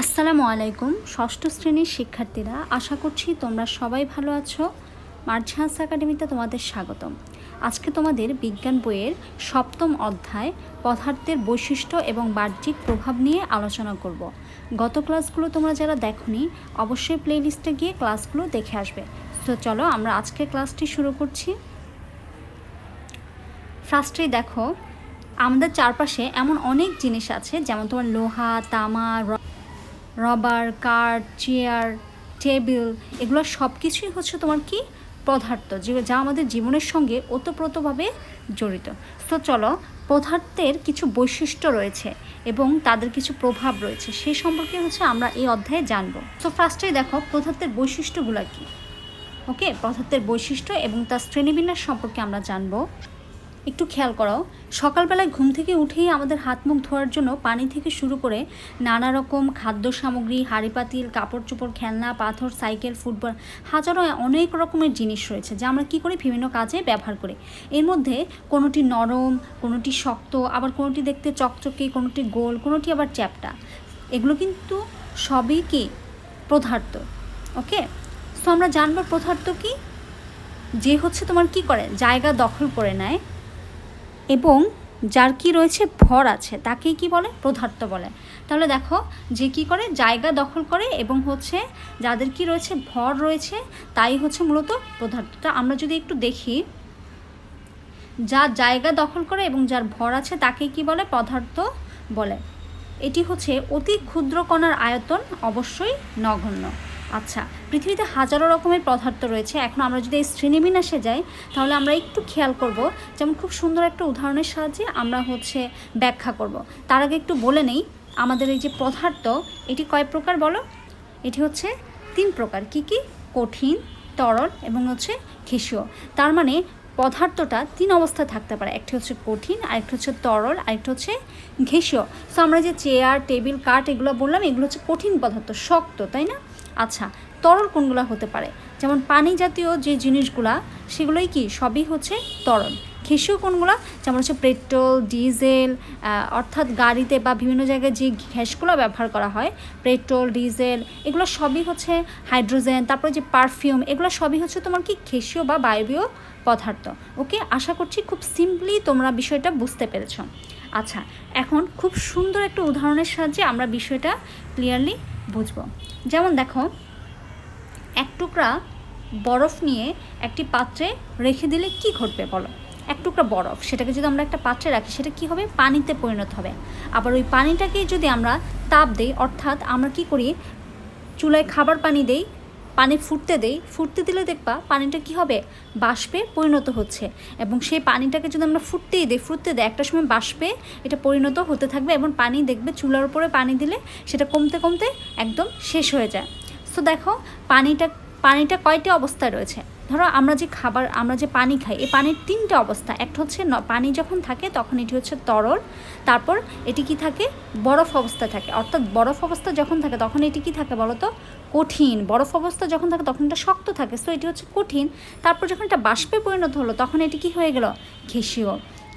আসসালামু আলাইকুম, ষষ্ঠ শ্রেণির শিক্ষার্থীরা, আশা করছি তোমরা সবাই ভালো আছো। মার্ঝাস একাডেমিতে তোমাদের স্বাগতম। আজকে তোমাদের বিজ্ঞান বইয়ের সপ্তম অধ্যায় পদার্থের বৈশিষ্ট্য এবং বাহ্যিক প্রভাব নিয়ে আলোচনা করব। গত ক্লাসগুলো তোমরা যারা দেখোনি, অবশ্যই প্লেলিস্টে গিয়ে ক্লাসগুলো দেখে আসবে। তো চলো আমরা আজকে ক্লাসটি শুরু করছি। ফার্স্টেই দেখো, আমাদের চারপাশে এমন অনেক জিনিস আছে, যেমন তোমার লোহা, তামা রবার, কাঠ, চেয়ার, টেবিল, এগুলো সব কিছুই হচ্ছে তোমার কি? পদার্থ, যে যা আমাদের জীবনের সঙ্গে ওতপ্রোতভাবে জড়িত। তো চলো, পদার্থের কিছু বৈশিষ্ট্য রয়েছে এবং তাদের কিছু প্রভাব রয়েছে। সে সম্পর্কে হচ্ছে আমরা এই অধ্যায়ে জানব। তো ফার্স্টেই দেখো, পদার্থের বৈশিষ্ট্যগুলো কী? ওকে পদার্থের বৈশিষ্ট্য এবং তার শ্রেণীবিন্যাস সম্পর্কে আমরা জানব। একটু খেয়াল করাও। সকালবেলায় ঘুম থেকে উঠেই আমাদের হাত মুখ ধোয়ার জন্য পানি থেকে শুরু করে নানা রকম খাদ্য সামগ্রী হাঁড়ি পাতিল কাপড় চোপড় খেলনা, পাথর, সাইকেল, ফুটবল, হাজারো অনেক রকমের জিনিস রয়েছে যা আমরা কী করি বিভিন্ন কাজে ব্যবহার করি। এর মধ্যে কোনোটি নরম, কোনোটি শক্ত, আবার কোনোটি দেখতে চকচকে, কোনোটি গোল, কোনোটি আবার চ্যাপটা। এগুলো কিন্তু সবই কি? পদার্থ, ওকে? তো আমরা জানব পদার্থ কি? যে হচ্ছে তোমার কি করে? জায়গা দখল করে নেয় এবং যার কি রয়েছে ভর আছে তাকেই কি বলে? পদার্থ বলে। তাহলে দেখো, যে কি করে? জায়গা দখল করে এবং হচ্ছে যাদের কি রয়েছে? ভর রয়েছে, তাই হচ্ছে মূলত পদার্থটা আমরা যদি একটু দেখি, যার জায়গা দখল করে এবং যার ভর আছে, তাকে কি বলে? পদার্থ বলে। এটি হচ্ছে অতি ক্ষুদ্র কণার আয়তন, অবশ্যই নগণ্য। আচ্ছা পৃথিবীতে হাজারো রকমের পদার্থ রয়েছে। এখন আমরা যদি এই শ্রেণীবিন্যাসে যাই, তাহলে আমরা একটু খেয়াল করব। যেমন খুব সুন্দর একটা উদাহরণের সাহায্যে আমরা হচ্ছে ব্যাখ্যা করব। তার আগে একটু বলে নেই, আমাদের এই যে পদার্থ, এটি কয় প্রকার বলো? এটি হচ্ছে তিন প্রকার। কি কি? কঠিন, তরল এবং হচ্ছে ঘেঁষীয় তার মানে পদার্থটা তিন অবস্থায় থাকতে পারে। একটি হচ্ছে কঠিন, আরেকটি হচ্ছে তরল, আরেকটি হচ্ছে ঘেঁষীয় সো আমরা যে চেয়ার টেবিল কাঠ এগুলো বললাম, এগুলো হচ্ছে কঠিন পদার্থ, শক্ত, তাই না? আচ্ছা তরল কোনগুলো হতে পারে? যেমন পানি জাতীয় যে জিনিসগুলা, সেগুলোই কি সবই হচ্ছে তরল? ঘেঁষীয় কোনগুলো? যেমন হচ্ছে পেট্রোল, ডিজেল অর্থাৎ গাড়িতে বা বিভিন্ন জায়গায় যে গ্যাসগুলো ব্যবহার করা হয়, পেট্রোল, ডিজেল, এগুলো সবই হচ্ছে হাইড্রোজেন, তারপরে যে পারফিউম, এগুলো সবই হচ্ছে তোমার কি ঘেঁষীয় বা বায়বীয় পদার্থ। ওকে? আশা করছি খুব সিম্পলি তোমরা বিষয়টা বুঝতে পেরেছ। আচ্ছা এখন খুব সুন্দর একটা উদাহরণের সাহায্যে আমরা বিষয়টা ক্লিয়ারলি বুঝব। যেমন দেখো, এক টুকরা বরফ নিয়ে একটি পাত্রে রেখে দিলে কি ঘটবে বলো? এক টুকরা বরফ, সেটাকে যদি আমরা একটা পাত্রে রাখি, সেটা কি হবে? পানিতে পরিণত হবে। আবার ওই পানিটাকে যদি আমরা তাপ দিই, অর্থাৎ আমরা কি করি? চুলায় খাবার পানি দেই পানি ফুটতে দেই, ফুটতে দিলে দেখবা পানিটা কি হবে? বাষ্পে পরিণত হচ্ছে এবং সেই পানিটাকে যদি আমরা ফুটতেই দিই, ফুটতে দেয় একটা সময় বাষ্পে এটা পরিণত হতে থাকবে এবং পানি দেখবে চুলার উপরে পানি দিলে সেটা কমতে কমতে একদম শেষ হয়ে যায়। সো দেখো, পানিটা পানিটা কয়টি অবস্থায় রয়েছে? ধরো আমরা যে খাবার, আমরা যে পানি খাই, এই পানির তিনটে অবস্থা। একটা হচ্ছে পানি যখন থাকে তখন এটি হচ্ছে তরল, তারপর এটি কি থাকে? বরফ অবস্থা থাকে। অর্থাৎ বরফ অবস্থা যখন থাকে তখন এটি কি থাকে বলো তো কঠিন। বরফ অবস্থা যখন থাকে তখন এটা শক্ত থাকে সো এটি হচ্ছে কঠিন। তারপর যখন এটা বাষ্পে পরিণত হলো তখন এটি কি হয়ে গেল? ঘেঁষীয়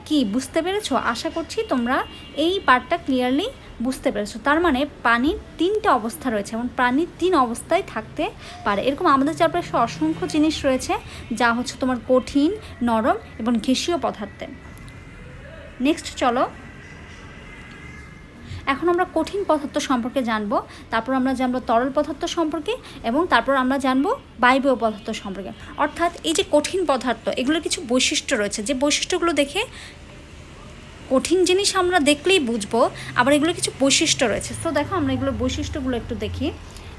কি, বুঝতে পেরেছ? আশা করছি তোমরা এই পার্টটা ক্লিয়ারলি বুঝতে পেরেছ। তার মানে পানির তিনটা অবস্থা রয়েছে, এবং প্রাণীর তিন অবস্থায় থাকতে পারে। এরকম আমাদের চারপাশে অসংখ্য জিনিস রয়েছে, যা হচ্ছে তোমার কঠিন, নরম এবং ঘেঁষীয় পদার্থে। নেক্সট চলো। এখন আমরা কঠিন পদার্থ সম্পর্কে জানব, তারপর আমরা জানব তরল পদার্থ সম্পর্কে, এবং তারপর আমরা জানব বায়বীয় পদার্থ সম্পর্কে। অর্থাৎ এই যে কঠিন পদার্থ, এগুলোর কিছু বৈশিষ্ট্য রয়েছে। যে বৈশিষ্ট্যগুলো দেখে কঠিন জিনিস আমরা দেখলেই বুঝব, আবার এগুলো কিছু বৈশিষ্ট্য রয়েছে। তো দেখো আমরা এগুলো বৈশিষ্ট্যগুলো একটু দেখি।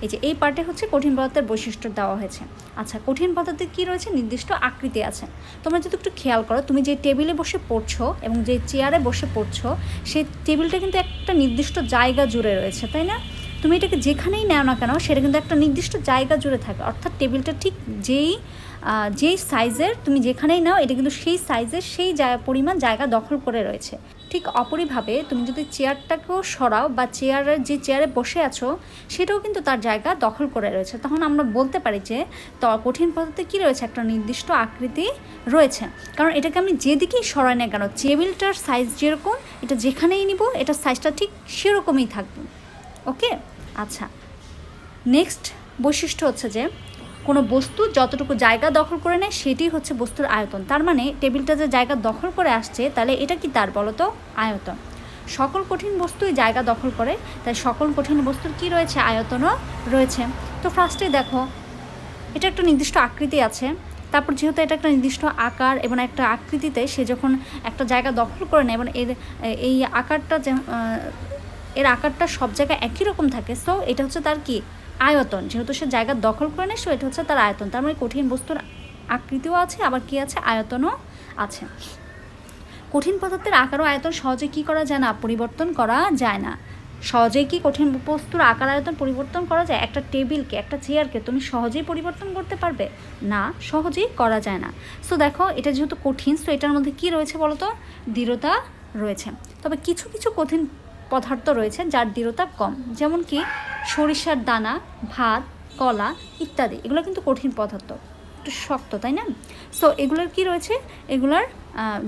এই যে, এই পার্টে হচ্ছে কঠিন পদার্থের বৈশিষ্ট্য দেওয়া হয়েছে। আচ্ছা কঠিন পদার্থে কী রয়েছে? নির্দিষ্ট আকৃতি আছে। তোমরা যদি একটু খেয়াল করো, তুমি যে টেবিলে বসে পড়ছো এবং যে চেয়ারে বসে পড়ছো, সেই টেবিলটা কিন্তু একটা নির্দিষ্ট জায়গা জুড়ে রয়েছে, তাই না? তুমি এটাকে যেখানেই নেও না কেন, সেটা কিন্তু একটা নির্দিষ্ট জায়গা জুড়ে থাকে। অর্থাৎ টেবিলটা ঠিক যেই যেই সাইজের তুমি যেখানেই নাও, এটা কিন্তু সেই সাইজের সেই জায়গা পরিমাণ জায়গা দখল করে রয়েছে। ঠিক অপরিভাবে তুমি যদি চেয়ারটাকেও সরাও বা চেয়ারের যে চেয়ারে বসে আছো, সেটাও কিন্তু তার জায়গা দখল করে রয়েছে। তখন আমরা বলতে পারি যে, ত, কঠিন পদার্থে কী রয়েছে? একটা নির্দিষ্ট আকৃতি রয়েছে। কারণ এটাকে আমি যেদিকেই সরাই না কেন, টেবিলটার সাইজ যেরকম, এটা যেখানেই নিব, এটার সাইজটা ঠিক সেরকমই থাকবে। ওকে? আচ্ছা। নেক্সট বৈশিষ্ট্য হচ্ছে যে, কোনো বস্তু যতটুকু জায়গা দখল করে নেয়, সেটি হচ্ছে বস্তুর আয়তন। তার মানে টেবিলটা যে জায়গা দখল করে আসছে, তাহলে এটা কি তার বলতো আয়তন। সকল কঠিন বস্তুই জায়গা দখল করে, তাই সকল কঠিন বস্তুর কি রয়েছে? আয়তনও রয়েছে। তো ফার্স্টে দেখো, এটা একটা নির্দিষ্ট আকৃতি আছে। তারপর যেহেতু এটা একটা নির্দিষ্ট আকার এবং একটা আকৃতিতে সে যখন একটা জায়গা দখল করে নেয়, এবং এর এই আকারটা যে এর আকারটা সব জায়গায় একই রকম থাকে। সো এটা হচ্ছে তার কি? আয়তন। যেহেতু সে জায়গা দখল করে নেয় সো এটা হচ্ছে তার আয়তন। তার মানে কঠিন বস্তুর আকৃতিও আছে, আবার কি আছে? আয়তনও আছে। কঠিন পদার্থের আকার ও আয়তন সহজে কি করা যায় না? পরিবর্তন করা যায় না। সহজেই কি কঠিন বস্তুর আকার আয়তন পরিবর্তন করা যায়? একটা টেবিলকে, একটা চেয়ারকে তুমি সহজেই পরিবর্তন করতে পারবে? না, সহজেই করা যায় না। সো দেখো, এটা যেহেতু কঠিন সো এটার মধ্যে কি রয়েছে বলো তো দৃঢ়তা রয়েছে। তবে কিছু কিছু কঠিন পদার্থ রয়েছে যার দৃঢ়তা কম, যেমন কি সরিষার দানা, ভাত, কলা ইত্যাদি। এগুলো কিন্তু কঠিন পদার্থ, একটু শক্ত, তাই না? সো এগুলোর কি রয়েছে? এগুলোর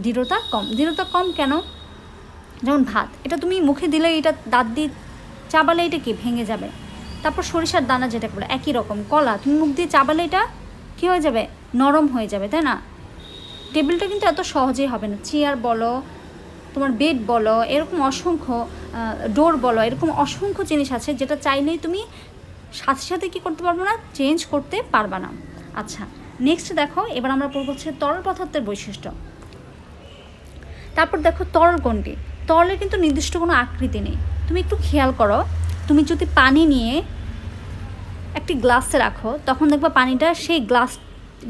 দৃঢ়তা কম। দৃঢ়তা কম কেন? যেমন ভাত, এটা তুমি মুখে দিলে এটা দাঁত দিয়ে চাবালে এটা কি? ভেঙে যাবে। তারপর সরিষার দানা যেটা বলে, একই রকম, কলা, তুমি মুখ দিয়ে চাবালে এটা কী হয়ে যাবে? নরম হয়ে যাবে, তাই না? টেবিলটা কিন্তু এত সহজেই হবে না। চেয়ার বলো তোমার বেড বলো, এরকম অসংখ্য ডোর বলো, এরকম অসংখ্য জিনিস আছে যেটা চাইলেই তুমি সাথে সাথে কী করতে পারব না চেঞ্জ করতে পারবা না। আচ্ছা নেক্সট দেখো, এবার আমরা পড়ব হচ্ছে তরল পদার্থের বৈশিষ্ট্য। তারপর দেখো তরল কোনটি? তরলের কিন্তু নির্দিষ্ট কোনো আকৃতি নেই। তুমি একটু খেয়াল করো, তুমি যদি পানি নিয়ে একটি গ্লাসে রাখো, তখন দেখবা পানিটা সেই গ্লাস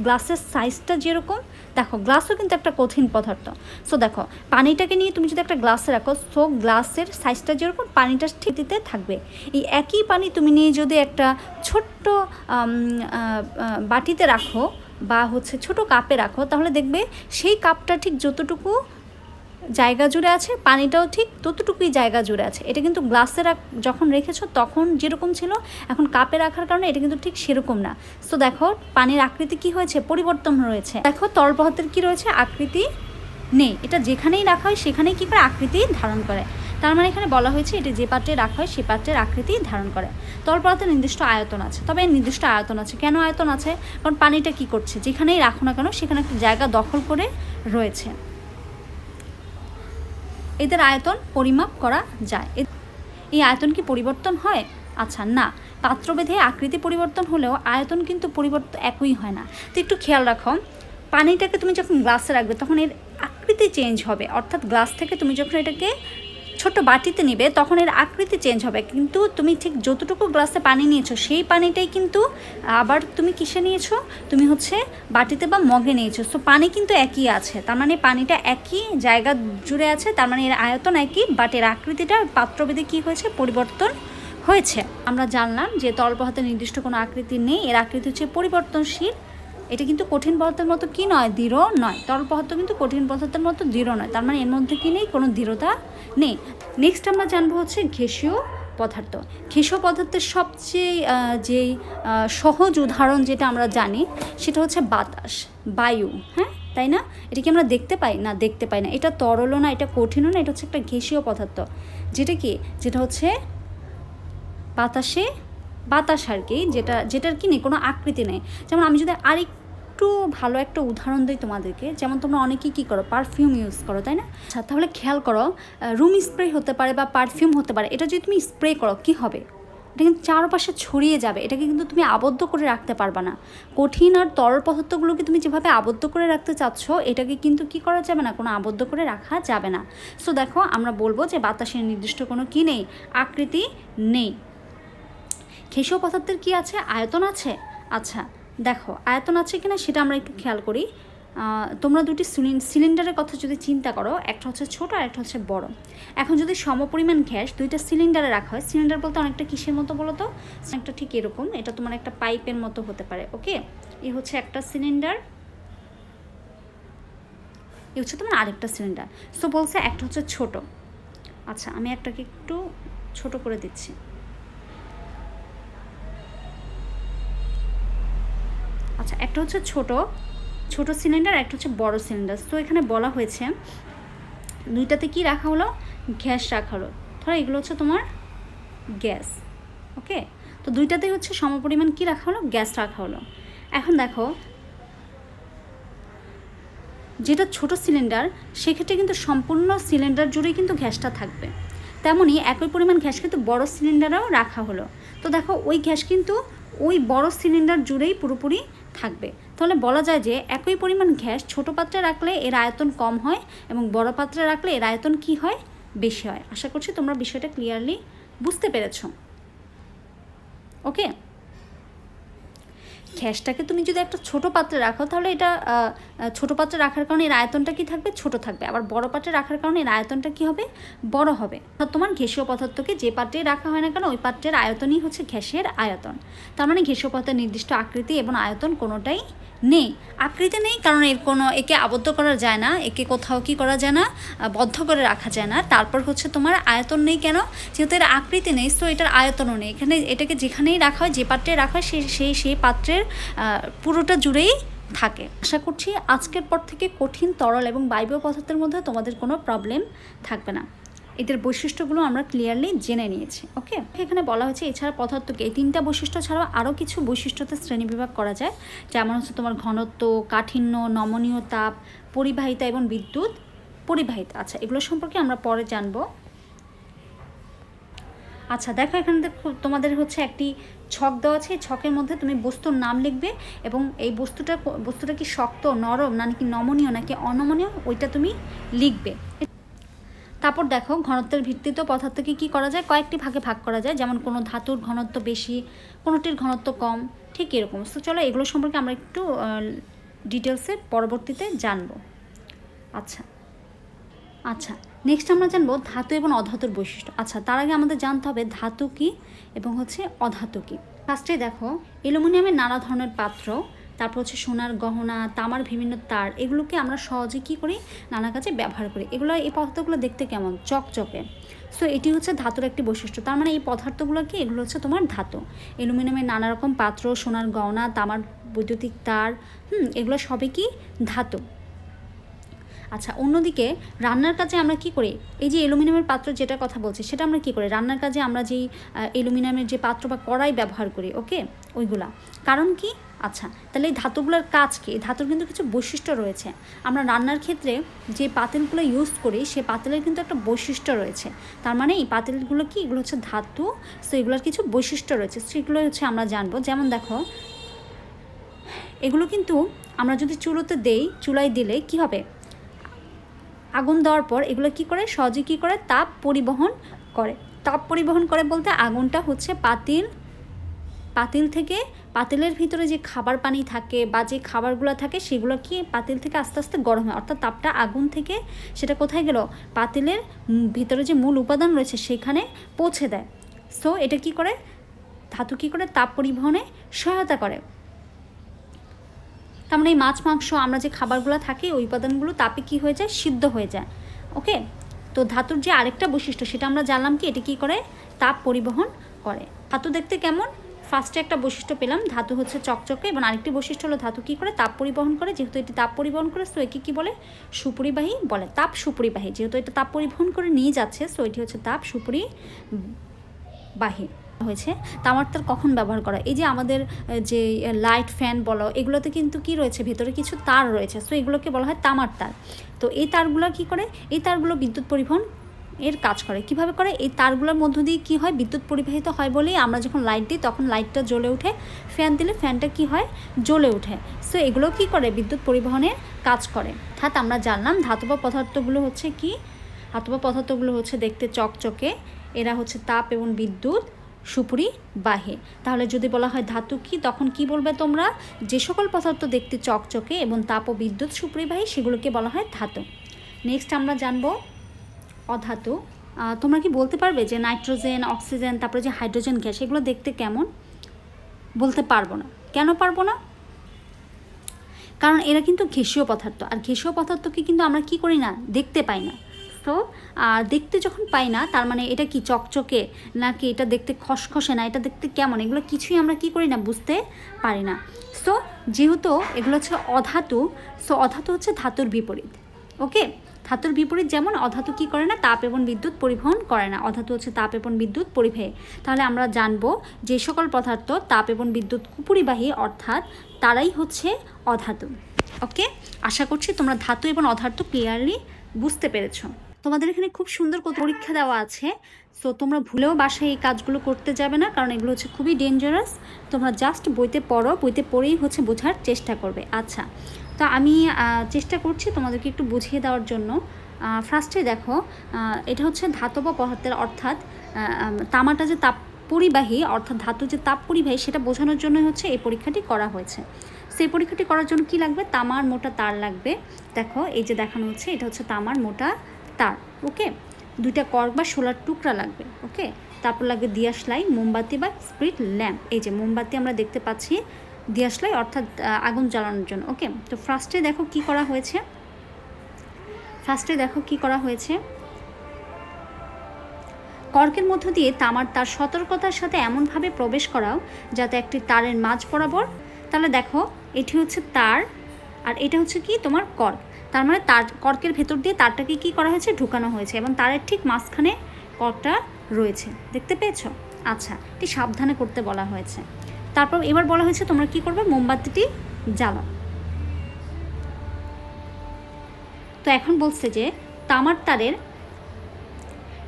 গ্লাসের সাইজটা যেরকম দেখো গ্লাসও কিন্তু একটা কঠিন পদার্থ। সো দেখো, পানিটাকে নিয়ে তুমি যদি একটা গ্লাসে রাখো সো গ্লাসের সাইজটা যেরকম, পানিটা স্থিতিতে থাকবে। এই একই পানি তুমি নিয়ে যদি একটা ছোট্ট বাটিতে রাখো বা হচ্ছে ছোট কাপে রাখো, তাহলে দেখবে সেই কাপটা ঠিক যতটুকু জায়গা জুড়ে আছে, পানিটাও ঠিক ততটুকুই জায়গা জুড়ে আছে। এটা কিন্তু গ্লাসে যখন রেখেছো তখন যেরকম ছিল, এখন কাপে রাখার কারণে এটা কিন্তু ঠিক সেরকম না। তো দেখো, পানির আকৃতি কি হয়েছে? পরিবর্তন রয়েছে দেখো তরল পদার্থের কি রয়েছে? আকৃতি নেই। এটা যেখানেই রাখা হয়, সেখানেই কী করে? আকৃতি ধারণ করে। তার মানে এখানে বলা হয়েছে, এটি যে পাত্রে রাখা হয়, সে পাত্রের আকৃতি ধারণ করে। তরল নির্দিষ্ট আয়তন আছে। তবে নির্দিষ্ট আয়তন আছে। কেন আয়তন আছে? কারণ পানিটা কি করছে? যেখানেই রাখো না কেন, সেখানে একটা জায়গা দখল করে রয়েছে। এদের আয়তন পরিমাপ করা যায়। এই আয়তন কি পরিবর্তন হয়? আচ্ছা না। পাত্রভেদে আকৃতি পরিবর্তন হলেও আয়তন কিন্তু পরিবর্তন একই হয় না। তো একটু খেয়াল রাখো। পানিটাকে তুমি যখন গ্লাসে রাখবে, তখন এর আকৃতি চেঞ্জ হবে। অর্থাৎ গ্লাস থেকে তুমি যখন এটাকে ছোট বাটিতে নিবে, তখন এর আকৃতি চেঞ্জ হবে। কিন্তু তুমি ঠিক যতটুকু গ্লাসে পানি নিয়েছো, সেই পানিটাই কিন্তু আবার তুমি কিসে নিয়েছো? তুমি হচ্ছে বাটিতে বা মগে নিয়েছো। সো পানি কিন্তু একই আছে। তার মানে পানিটা একই জায়গা জুড়ে আছে, তার মানে এর আয়তন একই বাট এর আকৃতিটা পাত্রভেদে কী হয়েছে? পরিবর্তন হয়েছে। আমরা জানলাম যে তরল পদার্থের নির্দিষ্ট কোনো আকৃতি নেই, এর আকৃতি হচ্ছে পরিবর্তনশীল। এটা কিন্তু কঠিন পদার্থের মতো কি নয়, দৃঢ় নয়। তরল পদার্থ কিন্তু কঠিন পদার্থের মতো দৃঢ় নয়। তার মানে এর মধ্যে কি নেই? কোনো দৃঢ়তা নেই। নেক্সট আমরা জানব হচ্ছে ঘেসীয় পদার্থ। ঘেসীয় পদার্থের সবচেয়ে যেই সহজ উদাহরণ যেটা আমরা জানি, সেটা হচ্ছে বাতাস, বায়ু হ্যাঁ? তাই না? এটা কি আমরা দেখতে পাই? না, দেখতে পাই না। এটা তরলও না, এটা কঠিনও না, এটা হচ্ছে একটা ঘেসীয় পদার্থ। যেটা কি? যেটা হচ্ছে বাতাসে, বাতাস আর কি, যেটা, যেটার কি নেই? কোনো আকৃতি নেই। যেমন আমি যদি আরেকটু ভালো একটা উদাহরণ দিই তোমাদেরকে। যেমন তোমরা অনেকেই কী করো পারফিউম ইউজ করো, তাই না? আচ্ছা তাহলে খেয়াল করো রুম স্প্রে হতে পারে বা পারফিউম হতে পারে, এটা যদি তুমি স্প্রে করো, কী হবে? এটা কিন্তু চারপাশে ছড়িয়ে যাবে, এটাকে কিন্তু তুমি আবদ্ধ করে রাখতে পারবে না। কঠিন আর তরল পদার্থগুলোকে তুমি যেভাবে আবদ্ধ করে রাখতে চাচ্ছ, এটাকে কিন্তু কি করা যাবে না, কোনো আবদ্ধ করে রাখা যাবে না। সো দেখো, আমরা বলব যে বাতাসের নির্দিষ্ট কোনো কি নেই, আকৃতি নেই। ঘেঁষো পদার্থের কি আছে? আয়তন আছে? আচ্ছা দেখো, আয়তন আছে কিনা সেটা আমরা একটু খেয়াল করি। তোমরা দুটি সিলিন্ডারের কথা যদি চিন্তা করো, একটা হচ্ছে ছোট আর একটা হচ্ছে বড়। এখন যদি সমপরিমাণ গ্যাস দুইটা সিলিন্ডারে রাখা হয়, সিলিন্ডার বলতে অনেকটা কিসের মতো বলো তো? একটা ঠিক এরকম, এটা তোমার একটা পাইপের মতো হতে পারে, ওকে? এই হচ্ছে একটা সিলিন্ডার। এ হচ্ছে তোমার আরেকটা সিলিন্ডার। সো বলছে একটা হচ্ছে ছোট। আচ্ছা আমি একটাকে একটু ছোট করে দিচ্ছি। আচ্ছা একটা হচ্ছে ছোট ছোট সিলিন্ডার একটা হচ্ছে বড় সিলিন্ডার তো এখানে বলা হয়েছে, দুইটাতে কি রাখা হলো? গ্যাস রাখা হলো। ধরো এগুলো হচ্ছে তোমার গ্যাস, ওকে? তো দুইটাতেই হচ্ছে সমপরিমাণ কি রাখা হলো? গ্যাস রাখা হলো। এখন দেখো, যেটা ছোট সিলিন্ডার সেক্ষেত্রে কিন্তু সম্পূর্ণ সিলিন্ডার জুড়েই কিন্তু গ্যাসটা থাকবে। তেমনই একই পরিমাণ গ্যাস কিন্তু বড় সিলিন্ডারেও রাখা হলো। তো দেখো, ওই গ্যাস কিন্তু ওই বড় সিলিন্ডার জুড়েই পুরোপুরি থাকবে। তাহলে বলা যায় যে একই পরিমাণ গ্যাস ছোট পাত্রে রাখলে এর আয়তন কম হয় এবং বড় পাত্রে রাখলে এর আয়তন কি হয়? বেশি হয়। আশা করছি তোমরা বিষয়টা ক্লিয়ারলি বুঝতে পেরেছ। ওকে গ্যাসটাকে তুমি যদি একটা ছোট পাত্রে রাখো, তাহলে এটা ছোট পাত্রে রাখার কারণে এর আয়তনটা কি থাকবে? ছোট থাকবে। আবার বড় পাত্রে রাখার কারণে এর আয়তনটা কি হবে? বড় হবে। তোমার ঘেসীয় পদার্থকে যে পাত্রে রাখা হয় না কেন, ওই পাত্রের আয়তনই হচ্ছে ঘ্যাসের আয়তন। তার মানে ঘেষীয় পদার্থের নির্দিষ্ট আকৃতি এবং আয়তন কোনোটাই নেই। আকৃতি নেই, কারণ এর কোনো একে আবদ্ধ করা যায় না, একে কোথাও কি করা যায় না বদ্ধ করে রাখা যায় না। তারপর হচ্ছে তোমার আয়তন নেই কেন? যেহেতু এর আকৃতি নেই তো এটার আয়তনও নেই। এখানে এটাকে যেখানেই রাখা হয়, যে পাত্রে রাখা হয় সেই সেই সেই পাত্রের পুরোটা জুড়েই থাকে। আশা করছি আজকের পর থেকে কঠিন, তরল এবং বায়বীয় পদার্থের মধ্যে তোমাদের কোনো প্রবলেম থাকবে না। এদের বৈশিষ্ট্যগুলো আমরা ক্লিয়ারলি জেনে নিয়েছি ওকে এখানে বলা হয়েছে, এছাড়া পদার্থকে এই তিনটা বৈশিষ্ট্য ছাড়াও আরও কিছু বৈশিষ্ট্যতে শ্রেণীবিভাগ করা যায়, যেমন হচ্ছে তোমার ঘনত্ব, কাঠিন্য, নমনীয় তাপ, পরিবাহিতা এবং বিদ্যুৎ পরিবাহিতা। আচ্ছা এগুলো সম্পর্কে আমরা পরে জানব। আচ্ছা দেখো এখানে তোমাদের হচ্ছে একটি ছক দেওয়া আছে, এই ছকের মধ্যে তুমি বস্তুর নাম লিখবে এবং এই বস্তুটা বস্তুটা কি শক্ত, নরম, নাকি নমনীয়, নাকি অনমনীয়, ওইটা তুমি লিখবে। তারপর দেখো, ঘনত্বের ভিত্তিতে পদার্থকে কি করা যায়? কয়েকটি ভাগে ভাগ করা যায়। যেমন কোনো ধাতুর ঘনত্ব বেশি, কোনোটির ঘনত্ব কম, ঠিক এরকম। তো চলো, এগুলো সম্পর্কে আমরা একটু ডিটেলসে পরবর্তীতে জানব। আচ্ছা। আচ্ছা নেক্সট আমরা জানব ধাতু এবং অধাতুর বৈশিষ্ট্য। আচ্ছা তার আগে আমাদের জানতে হবে ধাতু কী এবং হচ্ছে অধাতু কী। ফার্স্টে দেখো, অ্যালুমিনিয়ামের নানা ধরনের পাত্র তারপর হচ্ছে সোনার গহনা, তামার বিভিন্ন তার, এগুলোকে আমরা সহজে কী করি? নানা কাজে ব্যবহার করি। এগুলো, এই পদার্থগুলো দেখতে কেমন? চকচকে। সো এটি হচ্ছে ধাতুর একটি বৈশিষ্ট্য। তার মানে এই পদার্থগুলো কি? এগুলো হচ্ছে তোমার ধাতু। অ্যালুমিনিয়ামের নানা রকম পাত্র, সোনার গহনা, তামার বৈদ্যুতিক তার, হুম, এগুলো সবই কি? ধাতু। আচ্ছা অন্যদিকে রান্নার কাজে আমরা কি করি? এই যে অ্যালুমিনিয়ামের পাত্র যেটা কথা বলছি, সেটা আমরা কি করি? রান্নার কাজে আমরা যেই অ্যালুমিনিয়ামের যে পাত্র বা কড়াই ব্যবহার করি, ওকে? ওইগুলা। কারণ কি? আচ্ছা তাহলে এই ধাতুগুলোর কাজ কি? এই ধাতুর কিন্তু কিছু বৈশিষ্ট্য রয়েছে। আমরা রান্নার ক্ষেত্রে যে পাতিলগুলো ইউজ করি সে পাতিলের কিন্তু একটা বৈশিষ্ট্য রয়েছে। তার মানে এই পাতিলগুলো কি? এগুলো হচ্ছে ধাতু সো এগুলোর কিছু বৈশিষ্ট্য রয়েছে। সেগুলো হচ্ছে আমরা জানব। যেমন দেখো, এগুলো কিন্তু আমরা যদি চুলোতে দেই, চুলায় দিলে কি হবে? আগুন দেওয়ার পর এগুলো কি করে? সহজে কি করে? তাপ পরিবহন করে। তাপ পরিবহন করে বলতে আগুনটা হচ্ছে পাতিল পাতিল থেকে পাতিলের ভিতরে যে খাবার পানি থাকে বা যে খাবারগুলো থাকে, সেগুলো কি পাতিল থেকে আস্তে আস্তে গরম হয়? অর্থাৎ তাপটা আগুন থেকে সেটা কোথায় গেল? পাতিলের ভিতরে যে মূল উপাদান রয়েছে, সেখানে পৌঁছে দেয়। সো এটা কি করে? ধাতু কি করে? তাপ পরিবহনে সহায়তা করে। তার মানে এই মাছ, মাংস, আমরা যে খাবারগুলো থাকে, ওই উপাদানগুলো তাপে কি হয়ে যায়? সিদ্ধ হয়ে যায়। ওকে তো ধাতুর যে আরেকটা বৈশিষ্ট্য, সেটা আমরা জানলাম কি, এটি কী করে? তাপ পরিবহন করে। ধাতু দেখতে কেমন? ফার্স্টে একটা বৈশিষ্ট্য পেলাম, ধাতু হচ্ছে চকচকে এবং আরেকটি বৈশিষ্ট্য হলো ধাতু কী করে? তাপ পরিবহন করে, যেহেতু এটি তাপ পরিবহন করে সো একে কী বলে? সুপরিবাহী বলে, তাপ সুপরিবাহী। যেহেতু এটা তাপ পরিবহন করে নিয়ে যাচ্ছে সো এটি হচ্ছে তাপ সুপরিবাহী হয়েছে। তামার তার কখন ব্যবহার করা? এই যে আমাদের যে লাইট ফ্যান বলো, এগুলোতে কিন্তু কি রয়েছে? ভেতরে কিছু তার রয়েছে সো এগুলোকে বলা হয় তামার তার। তো এই তারগুলো কি করে? এই তারগুলো বিদ্যুৎ পরিবহন এর কাজ করে। কীভাবে করে? এই তারগুলোর মধ্য দিয়ে কি হয়? বিদ্যুৎ পরিবাহিত হয় বলেই আমরা যখন লাইট দিই, তখন লাইটটা জ্বলে ওঠে ফ্যান দিলে ফ্যানটা কি হয়? জ্বলে ওঠে সো এগুলো কি করে? বিদ্যুৎ পরিবহনের কাজ করে। অর্থাৎ আমরা জানলাম ধাতব পদার্থগুলো হচ্ছে কি? ধাতব পদার্থগুলো হচ্ছে দেখতে চকচকে। এরা হচ্ছে তাপ এবং বিদ্যুৎ, সুপুরি বাহে তাহলে যদি বলা হয় ধাতু কি, তখন কি বলবে তোমরা? যে সকল পদার্থ দেখতে চকচকে এবং তাপ ও বিদ্যুৎ সুপরিবাহী সেগুলোকে বলা হয় ধাতু। নেক্সট আমরা জানব অধাতু। তোমরা কি বলতে পারবে যে নাইট্রোজেন, অক্সিজেন, তারপরে যে হাইড্রোজেন গ্যাস, এগুলো দেখতে কেমন? বলতে পারব না। কেন পারব না? কারণ এরা কিন্তু ঘেসীয় পদার্থ। আর ঘেসীয় পদার্থকে কিন্তু আমরা কি করি না? দেখতে পাই না। তো আর দেখতে যখন পাই না, তার মানে এটা কি চকচকে, নাকি এটা দেখতে খসখসে না, এটা দেখতে কেমন? এগুলো কিছুই আমরা কি করি না? বুঝতে পারি না। সো যেহেতু এগুলো হচ্ছে অধাতু সো অধাতু হচ্ছে ধাতুর বিপরীত। ওকে ধাতুর বিপরীত যেমন অধাতু কি করে না? তাপ এবং বিদ্যুৎ পরিবহন করে না। অধাতু হচ্ছে তাপ এবং বিদ্যুৎ পরিবাহী। তাহলে আমরা জানব যে সকল পদার্থ তাপ এবং বিদ্যুৎ কুপরিবাহী অর্থাৎ তারাই হচ্ছে অধাতু। ওকে? আশা করছি তোমরা ধাতু এবং অধাতু ক্লিয়ারলি বুঝতে পেরেছ। তোমাদের এখানে খুব সুন্দর পরীক্ষা দেওয়া আছে। সো তোমরা ভুলেও বাসায় এই কাজগুলো করতে যাবে না, কারণ এগুলো হচ্ছে খুবই ডেঞ্জারাস তোমরা জাস্ট বইতে পড়ো, বইতে পড়েই হচ্ছে বোঝার চেষ্টা করবে। আচ্ছা তো আমি চেষ্টা করছি তোমাদেরকে একটু বুঝিয়ে দেওয়ার জন্য। ফার্স্টে দেখো এটা হচ্ছে ধাতব পদার্থের অর্থাৎ তামাটা যে তাপ পরিবাহী অর্থাৎ ধাতু যে তাপ পরিবাহী সেটা বোঝানোর জন্য হচ্ছে এই পরীক্ষাটি করা হয়েছে। সেই পরীক্ষাটি করার জন্য কি লাগবে? তামার মোটা তার লাগবে। দেখো, এই যে দেখানো হচ্ছে, এটা হচ্ছে তামার মোটা তার ওকে দুইটা কর্ক বা সোলার টুকরা লাগবে ওকে তারপর লাগবে দিয়াশলাই মোমবাতি বা স্প্রিট ল্যাম্প। এই যে মোমবাতি আমরা দেখতে পাচ্ছি দিয়াশলাই অর্থাৎ আগুন জ্বালানোর জন্য। ওকে? তো ফার্স্টে দেখো কি করা হয়েছে। ফার্স্টে দেখো কি করা হয়েছে। কর্কের মধ্য দিয়ে তামার তার সতর্কতার সাথে এমনভাবে প্রবেশ করাও, যাতে একটি তারের মাঝ বরাবর। তাহলে দেখো, এটি হচ্ছে তার, আর এটা হচ্ছে কি? তোমার কর্ক। তার মানে তার, কর্কের ভেতর দিয়ে তারটাকে কি করা হয়েছে? ঢুকানো হয়েছে। এবং তারের ঠিক মাঝখানে কর্কটা রয়েছে। দেখতে পেয়েছ? আচ্ছা এটি সাবধানে করতে বলা হয়েছে। তারপর এবার বলা হয়েছে তোমরা কি করবে? মোমবাতিটি জ্বালাও। তো এখন বলছে যে, তামার তারের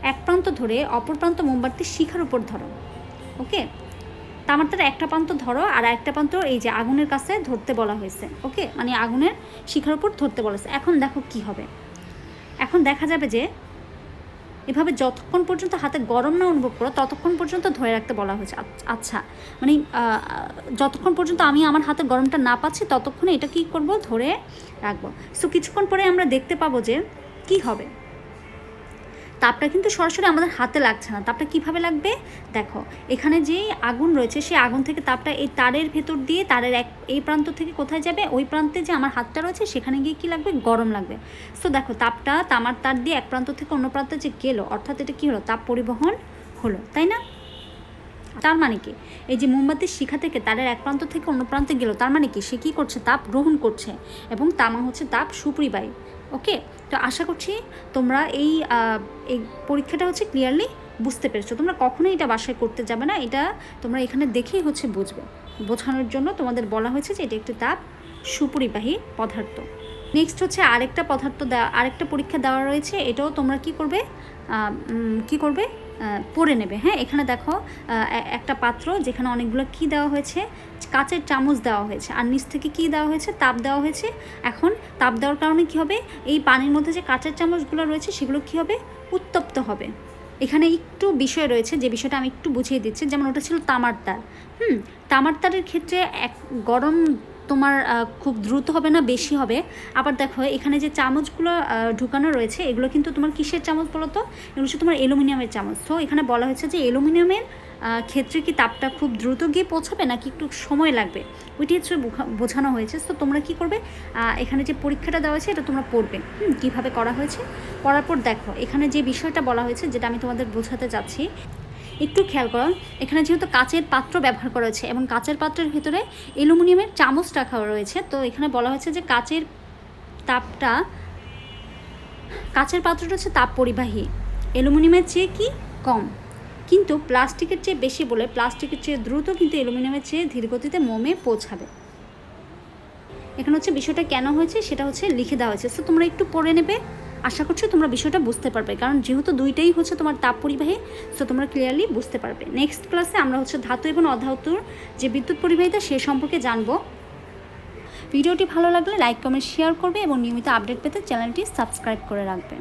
এক প্রান্ত ধরে অপর প্রান্ত মোমবাতির শিখার উপর ধরো। ওকে? তামার তার একটা প্রান্ত ধরো আর একটা প্রান্ত এই যে আগুনের কাছে ধরতে বলা হয়েছে। ওকে? মানে আগুনের শিখার উপর ধরতে বলা হয়েছে। এখন দেখো কি হবে। এখন দেখা যাবে যে এভাবে যতক্ষণ পর্যন্ত হাতে গরম না অনুভব করো, ততক্ষণ পর্যন্ত ধরে রাখতে বলা হয়েছে। আচ্ছা মানে যতক্ষণ পর্যন্ত আমি আমার হাতে গরমটা না পাচ্ছি, ততক্ষণে এটা কী করব? ধরে রাখব। সো কিছুক্ষণ পরে আমরা দেখতে পাবো যে কি হবে। তাপটা কিন্তু সরাসরি আমাদের হাতে লাগছে না। তাপটা কীভাবে লাগবে? দেখো, এখানে যে আগুন রয়েছে, সেই আগুন থেকে তাপটা এই তারের ভেতর দিয়ে তারের এক, এই প্রান্ত থেকে কোথায় যাবে? ওই প্রান্তে যে আমার হাতটা রয়েছে, সেখানে গিয়ে কি লাগবে? গরম লাগবে। সো দেখো, তাপটা তামার তার দিয়ে এক প্রান্ত থেকে অন্য প্রান্তে যে গেলো, অর্থাৎ এটা কী হলো? তাপ পরিবহন হলো, তাই না? তার মানে কি? এই যে মোমবাতির শিখা থেকে তারের এক প্রান্ত থেকে অন্য প্রান্তে গেল, তার মানে কি? সে কী করছে? তাপ গ্রহণ করছে। এবং তামা হচ্ছে তাপ সুপরিবাহী। ওকে তো আশা করছি তোমরা এই এই পরীক্ষাটা হচ্ছে ক্লিয়ারলি বুঝতে পেরেছ। তোমরা কখনোই এটা বাসায় করতে যাবে না, এটা তোমরা এখানে দেখেই হচ্ছে বুঝবে। বোঝানোর জন্য তোমাদের বলা হয়েছে যে এটা একটি তাপ সুপরিবাহী পদার্থ। নেক্সট হচ্ছে আরেকটা পদার্থ দেওয়া আরেকটা পরীক্ষা দেওয়া রয়েছে, এটাও তোমরা কি করবে? কি করবে? পড়ে নেবে। হ্যাঁ এখানে দেখো একটা পাত্র যেখানে অনেকগুলো কি দেওয়া হয়েছে? কাচের চামচ দেওয়া হয়েছে। আর নিচ থেকে কি দেওয়া হয়েছে? তাপ দেওয়া হয়েছে। এখন তাপ দেওয়ার কারণে কি হবে? এই পানির মধ্যে যে কাচের চামচগুলো রয়েছে, সেগুলো কি হবে? উত্তপ্ত হবে। এখানে একটু বিষয় রয়েছে, যে বিষয়টা আমি একটু বুঝিয়ে দিচ্ছি। যেমন ওটা ছিল তামার তার। হুম, তামার তারের ক্ষেত্রে এক গরম তোমার খুব দ্রুত হবে না, বেশি হবে। আবার দেখো, এখানে যে চামচগুলো ঢুকানো রয়েছে, এগুলো কিন্তু তোমার কিসের চামচ বলো তো? এগুলো হচ্ছে তোমার অ্যালুমিনিয়ামের চামচ। তো এখানে বলা হয়েছে যে অ্যালুমিনিয়ামের ক্ষেত্রে কি তাপটা খুব দ্রুত গিয়ে পৌঁছাবে, নাকি একটু সময় লাগবে? ওইটি হচ্ছে বোঝানো হয়েছে। তো তোমরা কি করবে? এখানে যে পরীক্ষাটা দেওয়া হয়েছে, এটা তোমরা পড়বে। কীভাবে করা হয়েছে? পড়ার পর দেখো, এখানে যে বিষয়টা বলা হয়েছে, যেটা আমি তোমাদের বোঝাতে চাচ্ছি একটু খেয়াল করো, এখানে যেহেতু কাচের পাত্র ব্যবহার করা হয়েছে এবং কাচের পাত্রের ভিতরে অ্যালুমিনিয়ামের চামচ রাখা রয়েছে, তো এখানে বলা হয়েছে যে কাচের তাপটা, কাচের পাত্রটা হচ্ছে তাপ পরিবাহী, অ্যালুমিনিয়ামের চেয়ে কি কম। কিন্তু প্লাস্টিকের চেয়ে বেশি বলে প্লাস্টিকের চেয়ে দ্রুত কিন্তু অ্যালুমিনিয়ামের চেয়ে ধীরগতিতে মোমে পৌঁছাবে। এখানে হচ্ছে বিষয়টা কেন হয়েছে সেটা হচ্ছে লিখে দেওয়া হয়েছে। সো তোমরা একটু পড়ে নেবে। আশা করছি তোমরা বিষয়টা বুঝতে পারবে, কারণ যেহেতু দুইটাই হচ্ছে তোমার তাপ পরিবাহী সো তোমরা ক্লিয়ারলি বুঝতে পারবে। নেক্সট ক্লাসে আমরা হচ্ছে ধাতু এবং অধাতুর যে বিদ্যুৎ পরিবাহিতা, সে সম্পর্কে জানব। ভিডিওটি ভালো লাগলে লাইক কমেন্ট শেয়ার করবে এবং নিয়মিত আপডেট পেতে চ্যানেলটি সাবস্ক্রাইব করে রাখবে।